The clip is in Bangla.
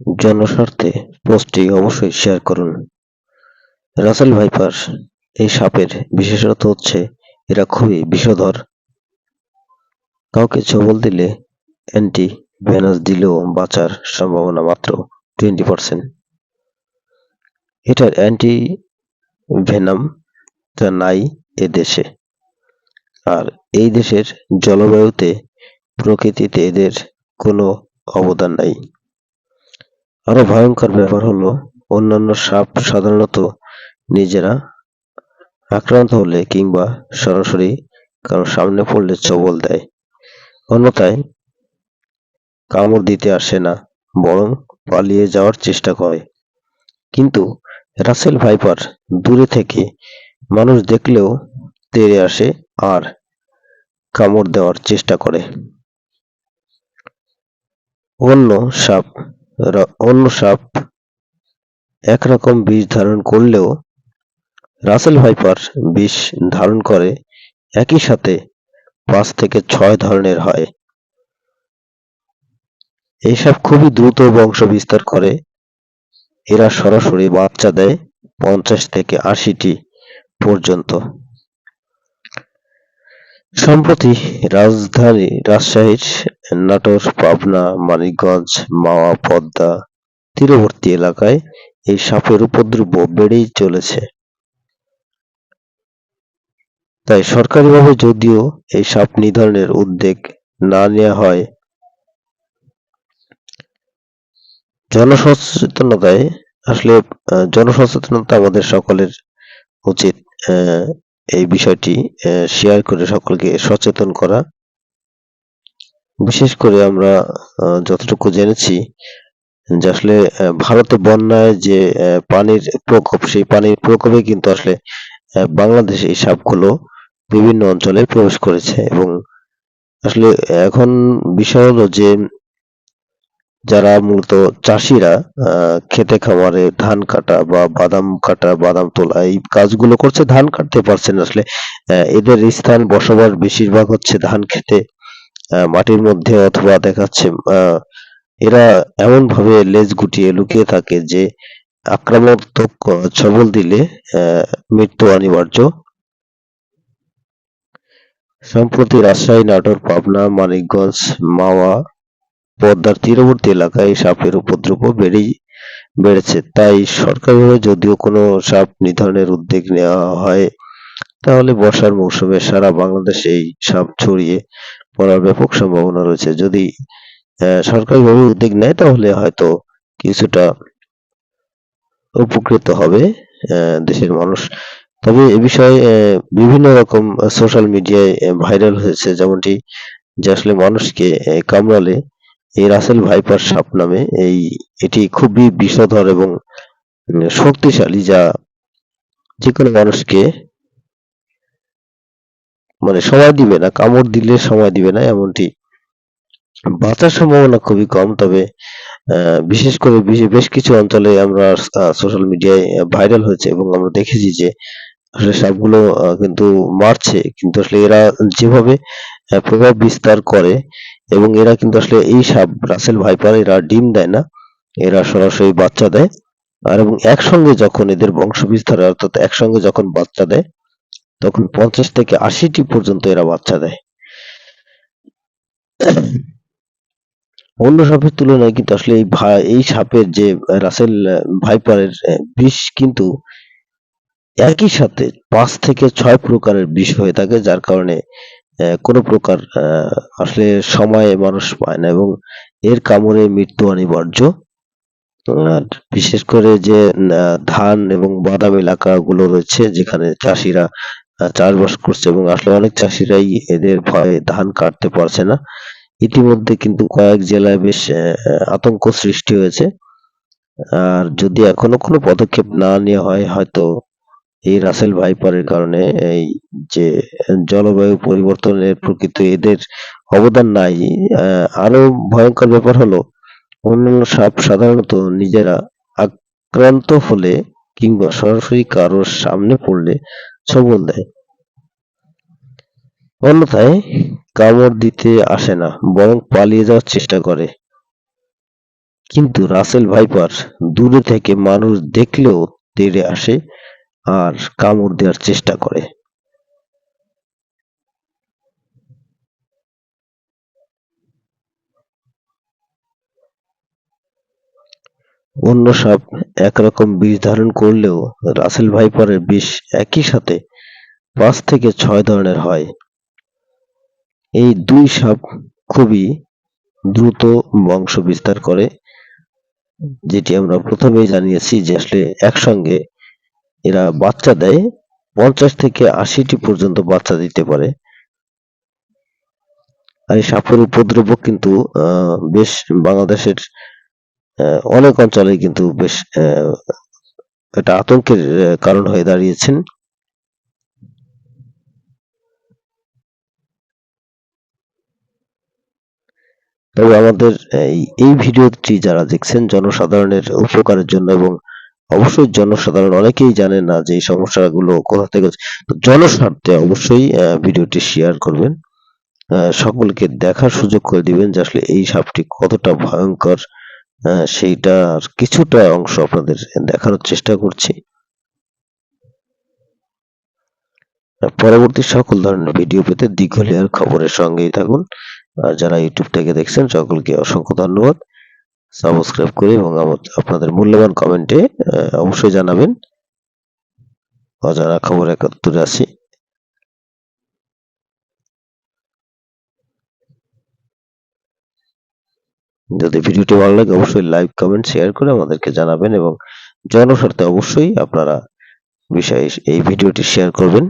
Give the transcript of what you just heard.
জনস্বার্থে পোস্টটি অবশ্যই শেয়ার করুন। রাসেল ভাইপার এই সাপের বিশেষত হচ্ছে, এরা খুবই বিষধর। কাউকে ছবল দিলে অ্যান্টি ভেনাস দিলেও বাঁচার সম্ভাবনা মাত্র টোয়েন্টি পার্সেন্ট। এটার অ্যান্টি ভেনাম তা নাই এ দেশে। আর এই দেশের জলবায়ুতে প্রকৃতিতে এদের কোনো অবদান নাই। আরও ভয়ঙ্কর ব্যাপার হলো, অন্যান্য সাপ সাধারণত নিজেরা আক্রান্ত হলে কিংবা সরাসরি কারও সামনে পড়লে ছবল দেয়। অন্যথায় কামড় দিতে আসে না, বরং পালিয়ে যাওয়ার চেষ্টা করে। কিন্তু রাসেল ভাইপার দূরে থেকে মানুষ দেখলেও তেড়ে আসে আর কামড় দেওয়ার চেষ্টা করে। অন্য সাপ অন্য সাপ একরকম বিষ ধারণ করলেও রাসেল ভাইপার বিষ ধারণ করে একই সাথে পাঁচ থেকে ছয় ধরনের হয়। এই সাপ খুবই দ্রুত বংশ বিস্তার করে। এরা সরাসরি বাচ্চা দেয় পঞ্চাশ থেকে আশিটি পর্যন্ত। সম্প্রতি রাজধানী রাজশাহীর নাটোর, পাবনা, মানিকগঞ্জ, মাওয়া, পদ্মা তীরবর্তী এলাকায় এই সাপের উপদ্রব বেড়েই চলেছে। তাই সরকারিভাবে যদিও এই সাপ নিধনের উদ্যোগ না নেওয়া হয়, জনসচেতনতায় আসলে জনসচেতনতা আমাদের সকলের উচিত এই বিষয়টি শেয়ার করে সকলকে সচেতন করা। বিশেষ করে আমরা যতটুকু জেনেছি যে আসলে ভারতে বন্যায় যে পানির প্রকোপ, সেই পানির প্রকোপে কিন্তু আসলে বাংলাদেশে এই সাপগুলো বিভিন্ন অঞ্চলে প্রবেশ করেছে এবং আসলে এখন বিষয় হলো যে যারা মূলত চাষিরা খেতে খামারে ধান কাটা বা বাদাম কাটা, বাদাম তোলা, এই কাজগুলো করছে, ধান কাটতে পারছে না আসলে এদের স্থান বসবাস বেশিরভাগ হচ্ছে ধান খেতে মাটির মধ্যে অথবা দেখাচ্ছে এরা এমন ভাবে লেজ গুটিয়ে লুকিয়ে থাকে যে আক্রমণাত্মক ছবল দিলে মৃত্যু অনিবার্য। সম্প্রতি রাজশাহী, নাটোর, পাবনা, মানিকগঞ্জ, মাওয়া পদ্মার তীরবর্তী এলাকায় সাপের উপদ্রব বেড়েই বেড়েছে। তাই সরকারিভাবে যদিও কোনো সাপ নিধনের উদ্যোগ নেওয়া হয়, তাহলে বর্ষার মৌসুমে সারা বাংলাদেশে এই সাপ ছড়িয়ে পড়ার ব্যাপক সম্ভাবনা রয়েছে। যদি সরকারিভাবে উদ্যোগ নেয়, তাহলে হয়তো কিছুটা উপকৃত হবে দেশের মানুষ। তবে এ বিষয়ে বিভিন্ন রকম সোশ্যাল মিডিয়ায় ভাইরাল হয়েছে। যেমনটি যে আসলে মানুষকে কামড়ালে এই রাসেল ভাইপার সাপ নামে এই, এটি খুবই বিষধর এবং শক্তিশালী যা যে কোনো মানুষকে মানে সময় দিবে না, কামড় দিলে সময় দিবে না, এমনটি বাঁচার সম্ভাবনা খুবই কম। তবে বিশেষ করে বেশ কিছু অঞ্চলে আমরা সোশ্যাল মিডিয়ায় ভাইরাল হয়েছে এবং আমরা দেখেছি যে আসলে সাপগুলো কিন্তু মারছে। কিন্তু আসলে এরা যেভাবে প্রভাব বিস্তার করে এবং এরা কিন্তু আসলে এই সাপ রাসেল ভাইপার, এরা ডিম দেয় না, এরা সরাসরি বাচ্চা দেয়। আর এবং একসঙ্গে যখন এদের বংশ বিস্তার অর্থাৎ একসঙ্গে যখন বাচ্চা দেয়, তখন পঞ্চাশ থেকে আশিটি পর্যন্ত এরা বাচ্চা দেয়। অন্য সাপের তুলনায় কিন্তু আসলে এই এই সাপের যে রাসেল ভাইপারের বিষ কিন্তু একই সাথে পাঁচ থেকে ছয় প্রকারের বিষ হয়ে থাকে, যার কারণে কোনো প্রকার আসলে সময়ে মানুষ পায় না এবং এর কামড়ে মৃত্যু অনিবার্য। বিশেষ করে যে ধান এবং বাদাম এলাকাগুলো রয়েছে যেখানে চাষিরা চাষবাস করছে এবং আসলে অনেক চাষিরাই এদের ভয়ে ধান কাটতে পারছে না। ইতিমধ্যে কিন্তু কয়েক জেলায় বেশ আতঙ্ক সৃষ্টি হয়েছে। আর যদি এখনও কোনো পদক্ষেপ না নেওয়া হয়, হয়তো এই রাসেল ভাইপারের কারণে এই যে জলবায়ু পরিবর্তনের প্রকৃত এদের অবদান নাই আরও ভয়ঙ্কর ব্যাপার হলো, অন্যান্য সাপ সাধারণত নিজেরা আক্রান্ত হলে কিংবা সরাসরি কারোর সামনে পড়লে ছবল দেয়। অন্যথায় কামড় দিতে আসে না, বরং পালিয়ে যাওয়ার চেষ্টা করে। কিন্তু রাসেল ভাইপার দূরে থেকে মানুষ দেখলেও তেড়ে আসে আর কামড় দেওয়ার চেষ্টা করে। অন্য সাপ একরকম বিষ ধারণ করলেও রাসেল ভাইপারের বিষ একই সাথে পাঁচ থেকে ছয় ধরনের হয়। এই দুই সাপ খুবই দ্রুত বংশ বিস্তার করে, যেটি আমরা প্রথমেই জানিয়েছি যে আসলে একসঙ্গে এরা বাচ্চা দেয়, পঞ্চাশ থেকে আশিটি পর্যন্ত বাচ্চা দিতে পারে। আর এই সাপের উপদ্রব কিন্তু বেশ বাংলাদেশের অনেক অঞ্চলে কিন্তু বেশ একটা আতঙ্কের কারণ হয়ে দাঁড়িয়েছেন। তবে আমাদের এই ভিডিওটি যারা দেখছেন, জনসাধারণের উপকারের জন্য এবং অবশ্যই জনসাধারণ, অনেকেই জানে না যে এই সমস্যাগুলো কোথা থেকে জনস্বার্থে অবশ্যই ভিডিওটি শেয়ার করবেন। সকলকে দেখার সুযোগ করে দিবেন যে আসলে এই সাপটি কতটা ভয়ঙ্কর। সেইটার কিছুটা অংশ আপনাদের দেখানোর চেষ্টা করছি। পরবর্তী সকল ধরনের ভিডিও পেতে দিঘলিয়ার খবরের সঙ্গেই থাকুন। আর যারা ইউটিউব থেকে দেখছেন, সকলকে অসংখ্য ধন্যবাদ। সাবস্ক্রাইব করে এবং আপনাদের মূল্যবান কমেন্টে অবশ্যই জানাবেন। অজানা খবর একাত্তরে আছি যদি ভিডিওটি ভালো লাগে, অবশ্যই লাইক কমেন্ট শেয়ার করে আমাদেরকে জানাবেন এবং জনস্বার্থে অবশ্যই আপনারা বিষয়ে এই ভিডিওটি শেয়ার করবেন।